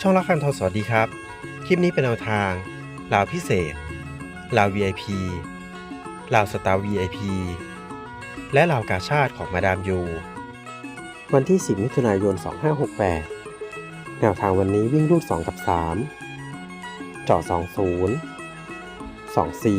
ช่องรักคันทองสวัสดีครับ คลิปนี้เป็นแนวทางลาวพิเศษลาว VIP ลาวสตาร์ VIP และลาวกาชาติของมาดามยู วันที่ 10 มิถุนายน 2568 แนวทางวันนี้วิ่งรูด 2 กับ 3 เจาะ20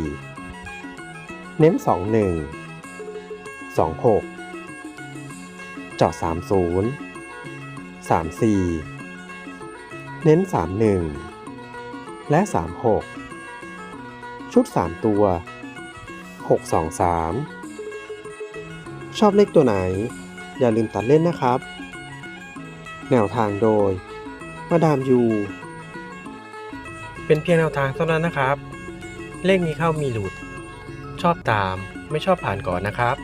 24 เน้น 21 26 เจาะ30 34 เน้น 31 และ 36 ชุด 3 ตัว 623 ชอบเลขตัวไหน อย่าลืมตัดเล่นนะครับ แนวทางโดย มาดามยูเป็นเพียงแนวทางเท่านั้นนะครับ เลขมีเข้ามีหลุด ชอบตามไม่ชอบผ่านก่อนนะครับ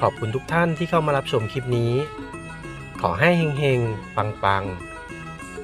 ขอบคุณทุกท่านที่เข้ามารับชมคลิปนี้ ขอให้เฮงๆ ปังๆ